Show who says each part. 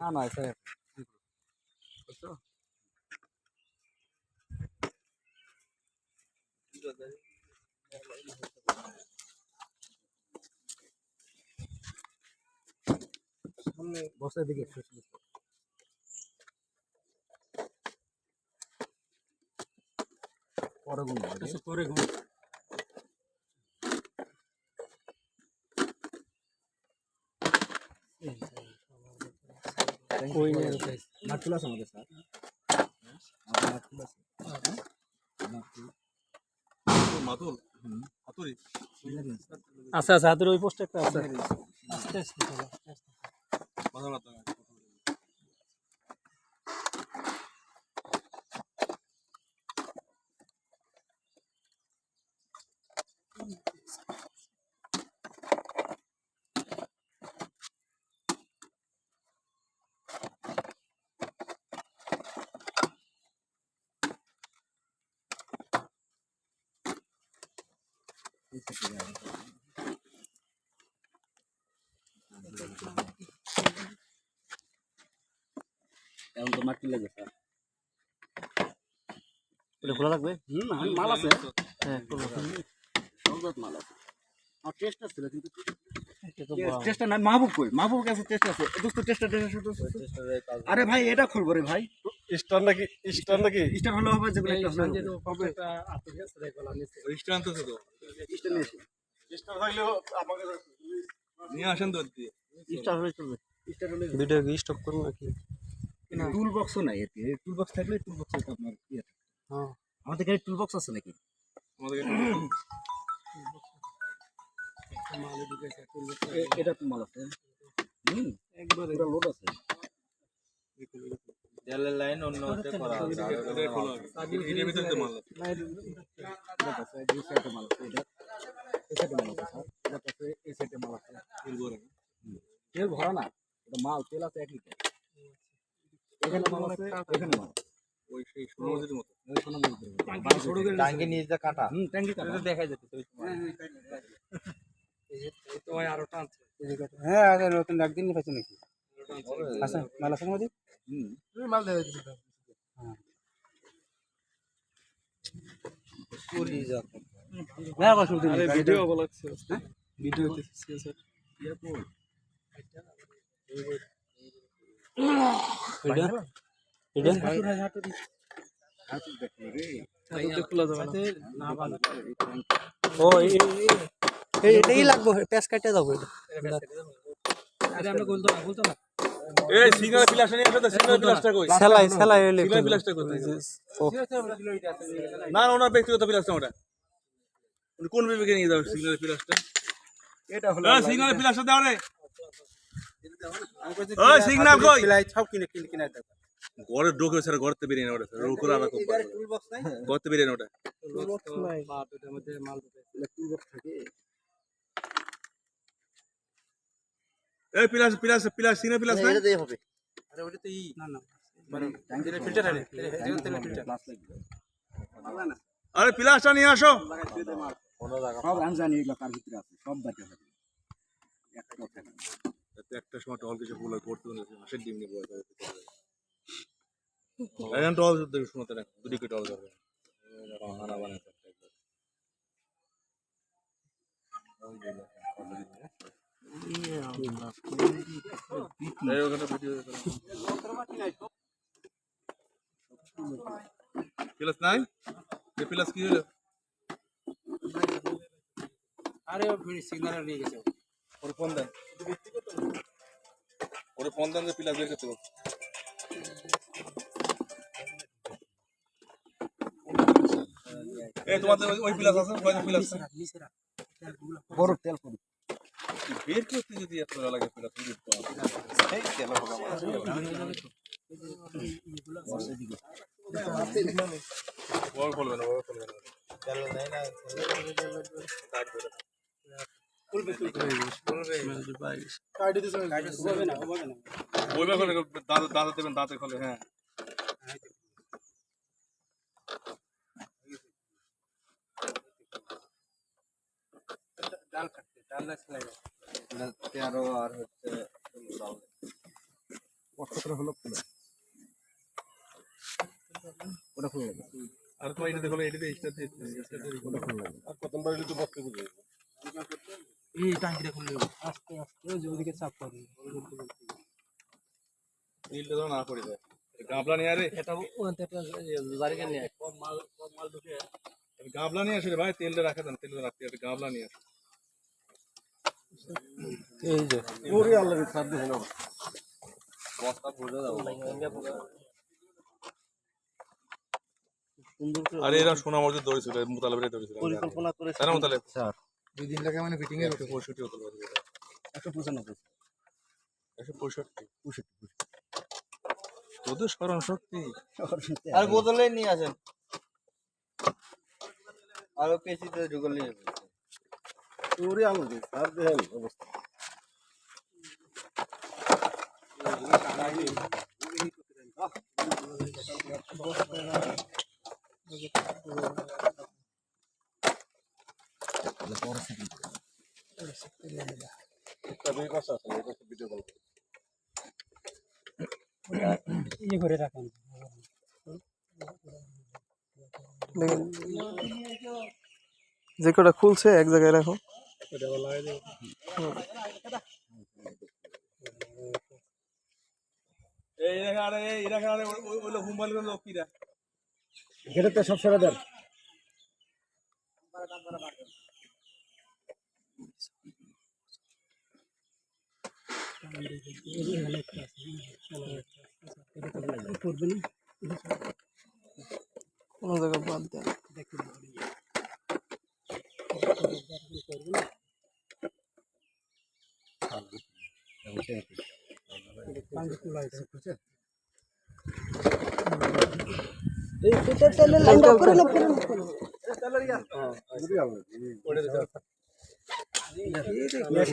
Speaker 1: না না স্যার বুঝছ? সামনে বসের দিকে একটু এসে বসো। পরে ঘুমবো
Speaker 2: কিছু ঘুম ওই নিয়ে
Speaker 1: আছে আমাদের স্যার। নাটকুল আছে
Speaker 3: মাতুল। হাতুরি
Speaker 2: আচ্ছা আচ্ছা হাতের ওই পোস্টে একটা আছে। আস্তে আস্তে আস্তে আস্তে।
Speaker 1: এখন তো মাটি লাগে স্যার
Speaker 2: এটা খোলা লাগবে
Speaker 1: হুম মাল আছে।
Speaker 2: হ্যাঁ
Speaker 1: মাল আছে। আমার টেস্ট আছে কিন্তু টেস্টটা নাই মাহবুব কই? মাহবুব কাছে টেস্ট আছে। দোস্ত টেস্ট আরে ভাই এটা খুলবো রে ভাই।
Speaker 4: স্টার নাকি স্টার নাকি?
Speaker 1: স্টার হলো হবে যেগুলো একটা
Speaker 2: তো
Speaker 3: তো
Speaker 1: স্টার নিয়ে এসে।
Speaker 4: স্টার থাকলেও আমাকে
Speaker 3: নিয়ে আসেন তো দিয়ে।
Speaker 1: স্টার হলে চলবে। স্টার হলে
Speaker 2: ভিডিও কি স্টপ করব নাকি?
Speaker 1: টুল বক্সও নাই এতে। টুল বক্স থাকলে টুল বক্স আপনার ইয়ে
Speaker 2: হ্যাঁ।
Speaker 1: আমাদের টুল বক্স আছে নাকি?
Speaker 3: আমাদের
Speaker 1: এটা তো মাল আছে। হুম
Speaker 2: একবারে।
Speaker 1: পুরো লোড আছে।
Speaker 5: তেলের লাইন অন্য হতে করা আছে
Speaker 3: এটা খোলা এর ভিতরে মাল আছে।
Speaker 1: এটা আছে এই সাইডে মাল আছে এটা। এই সাইডে মাল আছে এটা আছে এই সাইডে মাল আছে।
Speaker 3: ফুল ভরে।
Speaker 1: তেল ভরা না এটা মাল তেল আছে এক লিটার। এখানে মাল আছে এখানে মাল
Speaker 3: ওই সেই সোনামতির মতো।
Speaker 1: ওই করে
Speaker 5: টাঙ্কি নিচে কাটা।
Speaker 1: হুম ট্যাঙ্কি কাটা।
Speaker 5: ওই সময়।
Speaker 4: হ্যাঁ আগে নতুন একদিন পাইছো নাকি?
Speaker 2: টানছে।
Speaker 4: আচ্ছা মাল আছে মধ্যে
Speaker 2: মাল ভিডিও ভিডিও না।
Speaker 1: না ভালো
Speaker 2: ও এটাই লাগবে প্যাস কাটে যাব এটা। আরে আমরা বলতো না বলতো না
Speaker 3: এই সিঙ্গেল ফ্ল্যাশটা নিয়ে আসো তো ফ্ল্যাশটা কই?
Speaker 2: সেলাই সেলাই হইলে
Speaker 3: সিঙ্গেল ফ্ল্যাশটা কই না না ওনার ব্যক্তিগত ফ্ল্যাশটা ওটা। উনি কোন বিবেকে নিয়ে যাও সিঙ্গেল ফ্ল্যাশটা
Speaker 1: এটা হলো
Speaker 3: এই সিঙ্গেল ফ্ল্যাশটা দাও রে। ওই সিগন্যাল কই?
Speaker 4: সব কিনে কিনে কিনে দাও
Speaker 3: ঘরে ঢোকে স্যার ঘরতে বেরিয়ে না ওটা রোগ করে রাখো ঘরতে বেরিয়ে না ওটা
Speaker 2: বা দুটার মধ্যে মাল
Speaker 1: টুল বক্স থাকে।
Speaker 3: এই plus plus plus single flash না
Speaker 1: দিয়ে হবে।
Speaker 4: আরে ওটা তো ই।
Speaker 2: না না
Speaker 1: ট্যাঙ্কি
Speaker 4: ফিল্টার আছে তেলের ফিল্টার
Speaker 1: গ্লাস লাগবে
Speaker 3: আরে প্লাসটা নিয়ে আসো।
Speaker 1: সব আমি জানি এগুলো তার ভিতরে আছে সব বাকি হবে। থাকে
Speaker 3: একটা সময় টল কিছু হয় করতে হলে হাঁসের ডিম নিয়ে বয় এখন টল দেবে শোনাতে না দুটি করে টল যাবে হানা ভিডিও প্লাস নাই প্লাস কি হলো
Speaker 4: আরে সিগন্যাল নিয়ে গেছে।
Speaker 3: ওরে ফোন দেন। ওরে ফোন দেন যে প্লাস বের করতে। তোমাদের ওই- ওই প্লাস আছে? প্লাস
Speaker 1: বড় তেল করুন
Speaker 3: বের করতে যদি এত ভালো লাগে প্লাস বুঝতে বড় বলবে না বড় বলবে না
Speaker 5: তেলের লাইন আছে
Speaker 3: কাট করে বলবে করে দাদা দাদা দেবেন দাঁতে খোলে হ্যাঁ
Speaker 4: ডাল কাটতে ডাল না সেলাই
Speaker 5: তেরো আর হচ্ছে
Speaker 1: করে হলো খুলে। ওটা খুলে যাবে।
Speaker 3: আর তোমার এটা দেখো এটা দিয়ে স্টার দিয়ে দিয়ে
Speaker 1: ওটা খুলে যাবে।
Speaker 3: আর প্রথমবার এলে তো বসতে বুঝে
Speaker 4: এই টাঙ্কিটা খুললে আস্তে আস্তে ওই যে ওদিকে চাপ
Speaker 3: নীলটা না পড়ে যায়। গাবলা নিয়ে আরে।
Speaker 2: এটা বাড়িকে নিয়ে
Speaker 3: গাবলা নিয়ে আসে ভাই তেলটা রাখা দেন তেলটা রাখতে গাবলা নিয়ে আসে।
Speaker 2: এই যে।
Speaker 1: ওরে আল্লাহ সার দিয়ে হলো।
Speaker 5: বস্তা ভরে দাও
Speaker 3: আরে এরা সোনা মসজিদ দৌড়েছিল মুতালেবের দৌড়েছিল
Speaker 2: পরিকল্পনা করে
Speaker 3: তাই মুতালেব।
Speaker 1: স্যার দুই দিন লাগে মানে ফিটিং এর
Speaker 3: হতো তোদের স্মরণ শক্তি।
Speaker 5: আর বোতলে নিয়ে আসেন। আরও পেশিতে ঢুকলে
Speaker 1: ওরে আল্লাহ সার দিয়ে অবস্থা
Speaker 4: ইয়ে করে রাখেন
Speaker 2: দেখেন, যে কটা খুলছে, এক জায়গায় রাখো।
Speaker 1: এটা তো সব সেরা দেন।
Speaker 2: কোনো জায়গায় বাদ দেন।
Speaker 1: আল্লাহ